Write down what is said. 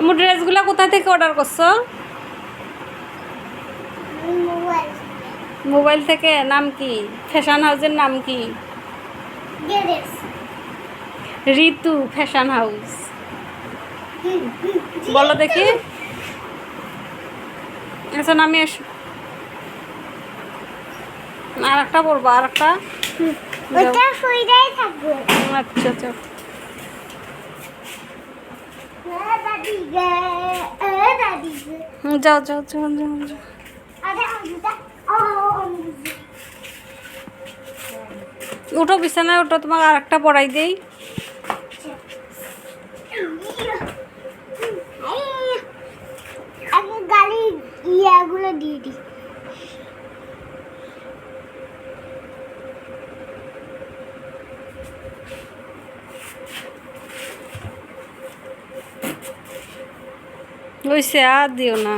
আমার ড্রেসগুলো কোথা থেকে অর্ডার করছ? মোবাইল। থেকে? নাম কি? ফ্যাশন হাউসের নাম কি? ঋতু ফ্যাশন হাউস বলো দেখি। আচ্ছা নামে এসো আর একটা বলব আর একটা আচ্ছা আচ্ছা। যাও যাও যাও যাও যাও। আরে আমটা ও আমটা। উঠো বিছানায় উঠো তোমাকে আর একটা পড়াই দেই। আমি গালি ইয়াগুলো দিয়ে দিই। ওইসে আর দিও না।